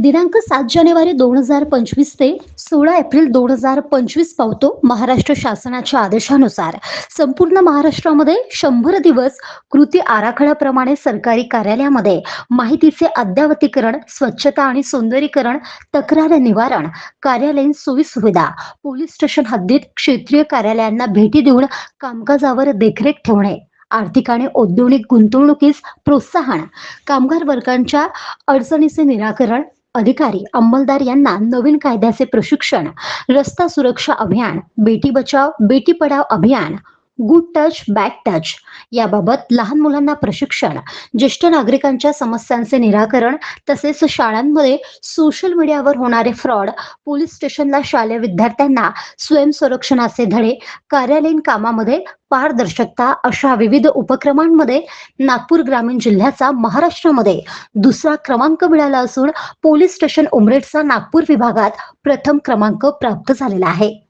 दिनांक सात जानेवारी दोन हजार पंचवीस ते सोळा एप्रिल दोन हजार पंचवीस पावतो महाराष्ट्र शासनाच्या आदेशानुसार. संपूर्ण महाराष्ट्रामध्ये शंभर दिवस कृती आराखड्याप्रमाणे सरकारी कार्यालयामध्ये माहितीचे अद्यावतीकरण स्वच्छता आणि सौंदर्यीकरण तक्रार निवारण कार्यालयीन सोयीसुविधा पोलीस स्टेशन हद्दीत क्षेत्रीय कार्यालयांना भेटी देऊन कामकाजावर देखरेख ठेवणे आर्थिक आणि औद्योगिक गुंतवणुकीस प्रोत्साहन कामगार वर्गांच्या अडचणीचे निराकरण अधिकारी अंमलदार यांना नवीन कायद्याचे प्रशिक्षण रस्ता सुरक्षा अभियान बेटी बचाव बेटी पढाव अभियान गुड टच बॅड टच याबाबत लहान मुलांना प्रशिक्षण ज्येष्ठ नागरिकांच्या समस्यांचे निराकरण तसेच शाळांमध्ये सोशल मीडियावर होणारे फ्रॉड पोलीस स्टेशनला शालेय विद्यार्थ्यांना स्वयंसंरक्षणाचे धडे कार्यालयीन कामामध्ये पारदर्शकता अशा विविध उपक्रमांमध्ये नागपूर ग्रामीण जिल्ह्याचा महाराष्ट्रामध्ये दुसरा क्रमांक मिळाला असून पोलीस स्टेशन उमरेडचा नागपूर विभागात प्रथम क्रमांक प्राप्त झालेला आहे.